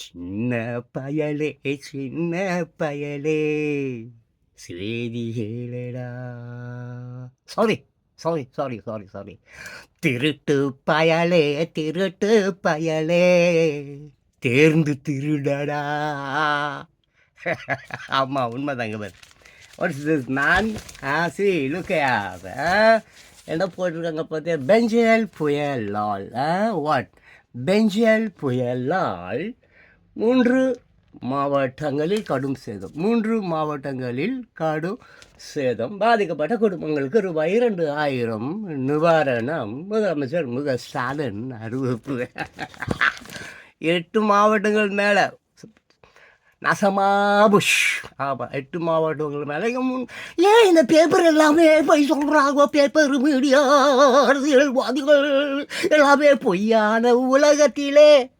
சின்ன பயலே சின்ன பயலே. செய்தி கேளடா. Sorry sorry sorry sorry sorry திருட்டு பயலே திருட்டு பயலே. தேர்ந்து திருடடா. ஆமாம் உண்மைதாங்க பார். வாட்ஸ் திஸ் நான் ஆ சி லுக் என்ன போட்டிருக்காங்க பார்த்தியா? பெஞ்சல் புயலால் வாட் பெஞ்சல் புயலால் மூன்று மாவட்டங்களில் கடும் சேதம். மூன்று மாவட்டங்களில் கடும் சேதம். பாதிக்கப்பட்ட குடும்பங்களுக்கு ரூபாய் இரண்டு ஆயிரம் நிவாரணம். முதலமைச்சர் முக ஸ்டாலின் அறிவிப்பு. எட்டு மாவட்டங்கள் மேலே. நசமாபுஷ். ஆமாம் எட்டு மாவட்டங்கள் மேலே. ஏன் இந்த பேப்பர் எல்லாமே போய் சொல்கிறாங்க பேப்பர் மீடியா அரசியல்வாதிகள். எல்லாமே பொய்யான உலகத்திலே.